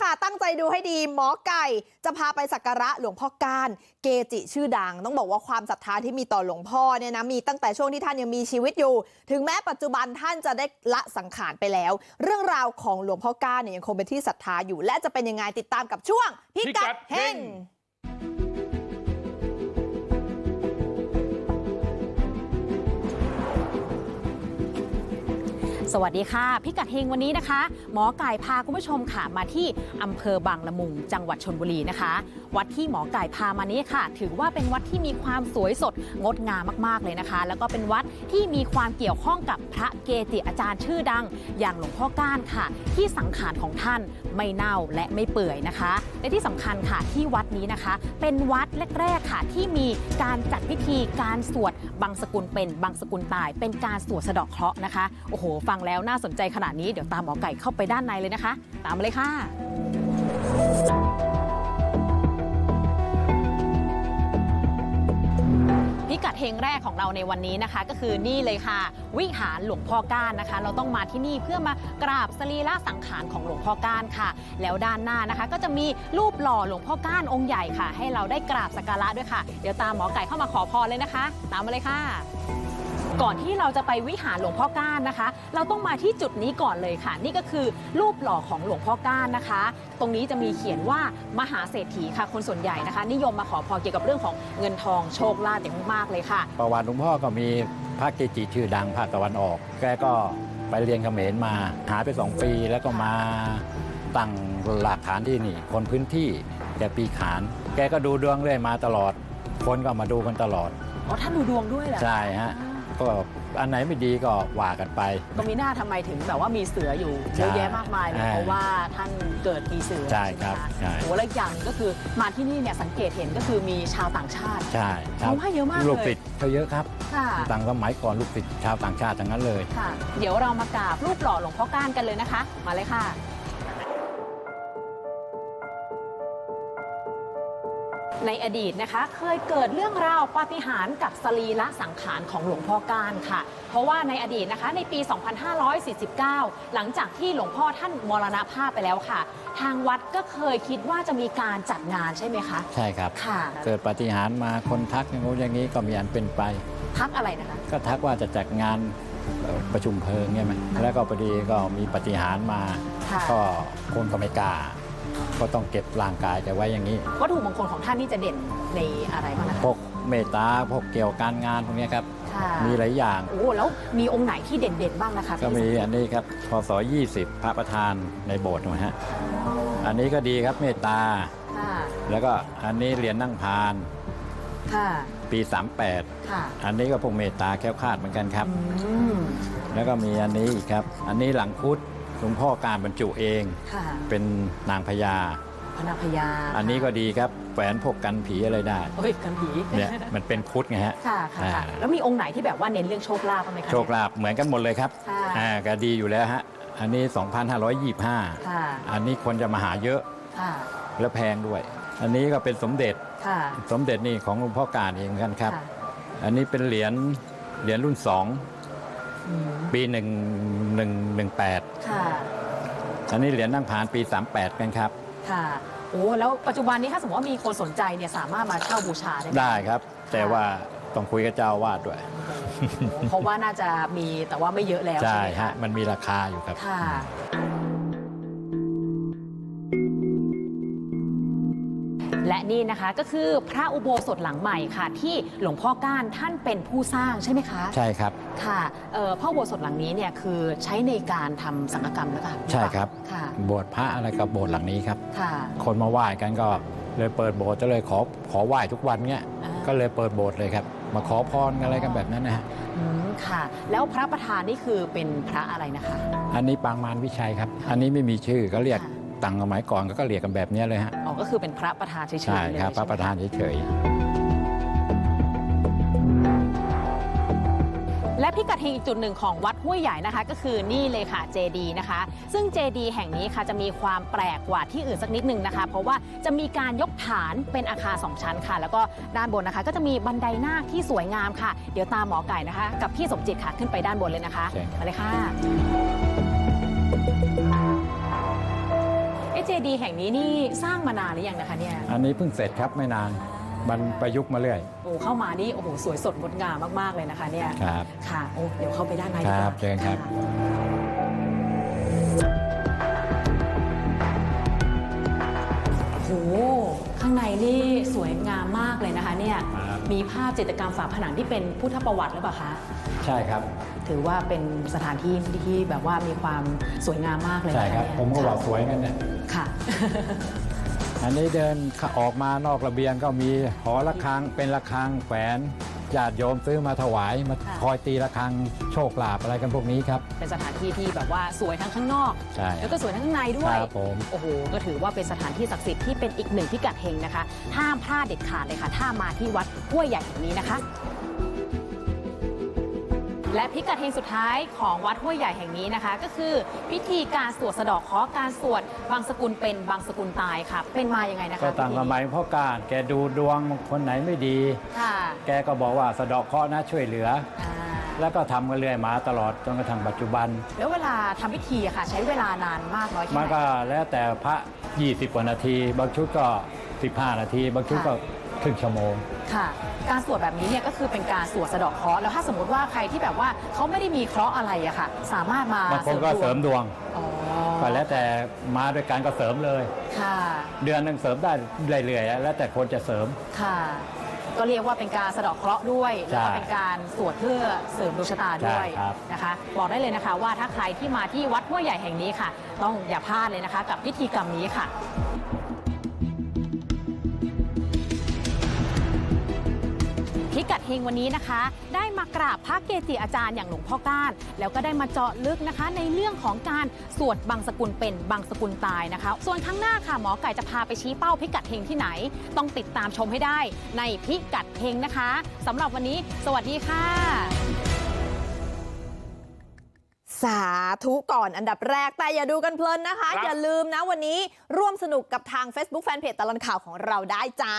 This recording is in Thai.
ค่ะตั้งใจดูให้ดีหมอไก่จะพาไปสักการะหลวงพ่อก้านเกจิชื่อดังต้องบอกว่าความศรัทธาที่มีต่อหลวงพ่อเนี่ยนะมีตั้งแต่ช่วงที่ท่านยังมีชีวิตอยู่ ถึงแม้ปัจจุบันท่านจะได้ละสังขารไปแล้ว เรื่องราวของหลวงพ่อก้านเนี่ยยังคงเป็นที่ศรัทธาอยู่ และจะเป็นยังไงติดตามกับช่วงพิกัดเฮง สวัสดีค่ะ พิกัดเฮงวันนี้นะคะ หมอไก่พาคุณผู้ชมค่ะมาที่อำเภอบางละมุง จังหวัดชนบุรีนะคะ วัดที่หมอไก่พามานี้ค่ะ ถือว่าเป็นวัดที่มีความสวยสดงดงามมากๆเลยนะคะ แล้วก็เป็นวัดที่มีความเกี่ยวข้องกับพระเกจิอาจารย์ชื่อดัง อย่างหลวงพ่อก้านค่ะ ที่สังขารของท่านไม่เน่าและไม่เปื่อยนะคะ และที่สำคัญค่ะที่วัดนี้นะคะ เป็นวัดแรกๆค่ะที่มีการจัดพิธีการสวดบางสกุลเป็นบางสกุลตาย เป็นการสวดสะเดาะเคราะห์นะคะโอ้โหฟังแล้วน่าสนใจขนาดนี้เดี๋ยวตามหมอไก่เข้าไปด้านในเลยนะคะ ตามมาเลยค่ะพิกัดเฮงแรกของเราในวันนี้นะคะ ก็คือนี่เลยค่ะ วิหารหลวงพ่อก้านนะคะ เราต้องมาที่นี่เพื่อมากราบสรีระสังขารของหลวงพ่อก้านค่ะ แล้วด้านหน้านะคะ ก็จะมีรูปหล่อหลวงพ่อก้านองค์ใหญ่ค่ะ ให้เราได้กราบสักการะด้วยค่ะ เดี๋ยวตามหมอไก่เข้ามาขอพรเลยนะคะ ตามมาเลยค่ะ ก่อนที่เราจะไปวิหารหลวงพ่อก้านนะคะ เราต้องมาที่จุดนี้ก่อนเลยค่ะ นี่ก็คือรูปหล่อของหลวงพ่อก้านนะคะ ตรงนี้จะมีเขียนว่ามหาเศรษฐีค่ะ คนส่วนใหญ่นะคะ นิยมมาขอพรเกี่ยวกับเรื่องของเงินทองโชคลาภอย่างมากๆเลยค่ะ ประวัติหลวงพ่อก็มีพระเกจิชื่อดังภาคตะวันออก แกก็ไปเรียนเขมรมาหายไปสองปีแล้วก็มาตั้งหลักฐานที่นี่ คนพื้นที่แกปีขาน แกก็ดูดวงเรื่อยมาตลอด คนก็มาดูกันตลอดอ๋อท่านดูดวงด้วยเหรอใช่ฮะ ก็อันไหนไม่ดีก็ว่ากันไปก็มีหน้าทำไมถึงแบบว่ามีเสืออยู่เยอะแยะมากมายเลยใช่เพราะว่าท่านเกิดปีเสือใช่ครับไหมะใช่ โอ้แล้วอย่างก็คือมาที่นี่เนี่ยสังเกตเห็นก็คือมีชาวต่างชาติ ใช่ครัเขาว่าเยอะมากเลย ลูกศิษย์เขาเยอะครับค่ะ ต่างสมัยก่อนลูกศิษย์ชาวต่างชาติทั้งนั้นเลย ค่ะ เดี๋ยวเรามากราบรูปหล่อหลวงพ่อก้านกันเลยนะคะ มาเลยค่ะ ในอดีตนะคะ เคยเกิดเรื่องราวปาฏิหาริย์กับสรีระสังขารของหลวงพ่อก้านค่ะ เพราะว่าในอดีตนะคะในปี 2549 หลังจากที่หลวงพ่อท่านมรณภาพไปแล้วค่ะ ทางวัดก็เคยคิดว่าจะมีการจัดงานใช่ไหมคะ ใช่ครับ ค่ะ เกิดปาฏิหารย์มาคนทักอย่างงู้นอย่างนี้ก็มีอันเป็นไป ทักอะไรนะคะ ก็ทักว่าจะจัดงานเอ่อประชุมเพลิงใช่ไหมแล้วก็พอดีก็มีปาฏิหารย์มา ค่ะ ก็คนก็ไม่กล้า ก็ต้องเก็บร่างกายแต่ไว้อย่างนี้ วัตถุมงคลของท่านนี่จะเด่นในอะไรบ้างนะคะพวกเมตตาพวกเกี่ยวกับการงานพวกเนี้ยครับค่ะมีหลายอย่าง โอ้แล้วมีองค์ไหนที่เด่นๆบ้างนะคะก็มีที่อันนี้ครับพศ20 พระประธานในโบสถ์นะฮะ อันนี้ก็ดีครับเมตตา ค่ะแล้วก็อันนี้เหรียญนั่งพานค่ะปี38ค่ะอันนี้ก็พวกเมตตาแคล้วคลาดเหมือนกันครับ อืมแล้วก็มีอันนี้อีกครับ อันนี้หลังคุด หลวงพ่อการบรรจุเองค่ะเป็นนางพญา พระนางพญาอันนี้ก็ดีครับแฝนพวกกันผีอะไรได้เฮ้ยกันผีเนี่ยมันเป็นคุดไงฮะค่ะค่ะ อ่า แล้วมีองค์ไหนที่แบบว่าเน้นเรื่องโชคลาภบ้างไหมคะ โชคลาภเหมือนกันหมดเลยครับค่ะ อ่าก็ดีอยู่แล้วฮะอันนี้ 2,525 ค่ะอันนี้คนจะมาหาเยอะค่ะและแพงด้วย อันนี้ก็เป็นสมเด็จค่ะสมเด็จนี่ของหลวงพ่อการเองเหมือนกันครับค่ะอันนี้เป็นเหรียญเหรียญรุ่น อืม2 ปี 1118 ค่ะ อันนี้เหรียญนั่งผานปี 38 กันครับ ค่ะ โอ้แล้วปัจจุบันนี้ถ้าสมมติว่ามีคนสนใจเนี่ยสามารถมาเช่าบูชาได้ไหมได้ครับ แต่ว่าต้องคุยกับเจ้าอาวาดด้วย เพราะว่าน่าจะมีแต่ว่าไม่เยอะแล้วใช่ใช่ไหมฮะคะมันมีราคาอยู่ครับ ค่ะและ นี่นะคะ ก็คือพระอุโบสถหลังใหม่ค่ะ ที่หลวงพ่อก้านท่านเป็นผู้สร้างใช่ไหมคะ ใช่ครับค่ะเอ่อพระอุโบสถหลังนี้เนี่ยคือใช้ในการทำสังฆกรรมแล้วค่ะใช่ครับค่ะโบสถ์พระอะไรกับโบสถ์หลังนี้ครับ ค่ะคนมาไหว้กันก็เลยเปิดโบสถ์จะเลยขอขอไหว้ทุกวันเงี้ยอ่าก็เลยเปิดโบสถ์เลยครับ มาขอพรอะไรกันแบบนั้นนะฮะอืมค่ะ แล้วพระประธานนี่คือเป็นพระอะไรนะคะ อันนี้ปางมารวิชัยครับ อันนี้ไม่มีชื่อก็เรียกค่ะ ตังสมัยก่อนก็เรียกกันแบบเนี้ยเลยฮะอ๋อก็คือเป็นพระประธานเฉยๆใช่เลยครับพระใช่ไหมประธานเฉยและพิกัดเฮงอีกจุดหนึ่งของวัดห้วยใหญ่นะคะ ก็คือนี่เลยค่ะเจดีนะคะ ซึ่งเจดีแห่งนี้ค่ะจะมีความแปลกกว่าที่อื่นสักนิดนึงนะคะ เพราะว่าจะมีการยกฐานเป็นอาคารสองชั้นค่ะ แล้วก็ด้านบนนะคะ ก็จะมีบันไดนาคที่สวยงามค่ะ เดี๋ยวตามหมอไก่นะคะ กับพี่สมจิตค่ะขึ้นไปด้านบนเลยนะคะใช่มาเลยค่ะเอะเจดีย์แห่งนี้นี่สร้างมานานหรือยังนะคะเนี่ยอันนี้เพิ่งเสร็จครับไม่นาน มันประยุกต์มาเรื่อย โอ้เข้ามานี่โอ้โหสวยสดงดงามมากๆเลยนะคะเนี่ยครับ ค่ะโอ้เดี๋ยวเข้าไปด้านในดีกครัว่าบเชิญครับโอ้โหข้างในนี่สวยงามมากเลยนะคะเนี่ย ครับ มีภาพจิตรกรรมฝาผนังที่เป็นพุทธประวัติหรือเปล่าคะ ใช่ครับ ถือว่าเป็นสถานที่ที่แบบว่ามีความสวยงามมากเลยใช่นะคะครับเนี่ยผมก็บอกสวยกันเนี่ยค่ะ อันนี้เดินออกมานอกระเบียงก็มีหอระฆังเป็นระฆังแขวนญาติโยมซื้อมาถวายมาค่ะ คอยตีระฆังโชคลาภอะไรกันพวกนี้ครับ เป็นสถานที่ที่แบบว่าสวยทั้งข้างนอก ใช่ แล้วก็สวยทั้งข้างในด้วย ครับผม โอ้โห ก็ถือว่าเป็นสถานที่ศักดิ์สิทธิ์ที่เป็นอีกหนึ่งพิกัดเฮงนะคะ ห้ามพลาดเด็ดขาดเลยค่ะ ถ้ามาที่วัดห้วยใหญ่แห่งนี้นะคะ และพิกัดเฮงสุดท้ายของวัดห้วยใหญ่แห่งนี้นะคะ ก็คือพิธีการสวดสะเดอกเคราะห์การสวดบางสกุลเป็นบางสกุลตายค่ะ เป็นมายังไงนะคะก็ต่างสมัยพ่อการแกดูดวงคนไหนไม่ดี ค่ะแกก็บอกว่าสะเดอกเคราะห์นะช่วยเหลือ อ่าแล้วก็ทำกันเรื่อยมาตลอดจนกระทั่งปัจจุบัน แล้วเวลาทำพิธีอะค่ะ ใช้เวลานานมากน้อยแค่มันไหน ก็แล้วแต่พระ 20 กว่านาที บางชุดก็ 15 นาที บางชุดก็ ค รึ่งชั่วโมง ค่ะ การสวดแบบนี้เนี่ยก็คือเป็นการสวดสะเดอกเคราะห์แล้วถ้าสมมติว่าใครที่แบบว่าเขาไม่ได้มีเคราะห์อะไรอะค่ะ สามารถมาบางคนก็เสริมดวงอ๋อก็แล้วแต่มาด้วยกันก็เสริมเลย ค่ะ เดือนหนึ่งเสริมได้เรื่อยๆแล้วแต่คนจะเสริม ค่ะ ก็เรียกว่าเป็นการสะเดอกเคราะห์ด้วย แล้วก็ใช่เป็นการสวดเพื่อเสริมดวงชะตาด้วยใช่ครับ นะคะ บอกได้เลยนะคะว่าถ้าใครที่มาที่วัดห้วยใหญ่แห่งนี้ค่ะ ต้องอย่าพลาดเลยนะคะ กับพิธีกรรมนี้ค่ะ พิกัดเฮงวันนี้นะคะ ได้มากราบพระเกจิอาจารย์อย่างหลวงพ่อก้าน แล้วก็ได้มาเจาะลึกนะคะ ในเรื่องของการสวดบางสกุลเป็นบางสกุลตายนะคะ ส่วนข้างหน้าค่ะหมอไก่จะพาไปชี้เป้าพิกัดเฮงที่ไหน ต้องติดตามชมให้ได้ในพิกัดเฮงนะคะสำหรับวันนี้ สวัสดีค่ะสาธุก่อนอันดับแรกแต่อย่าดูกันเพลินนะคะครับอย่าลืมนะวันนี้ร่วมสนุกกับทาง Facebook Fanpage ตลอดข่าวของเราได้จ้า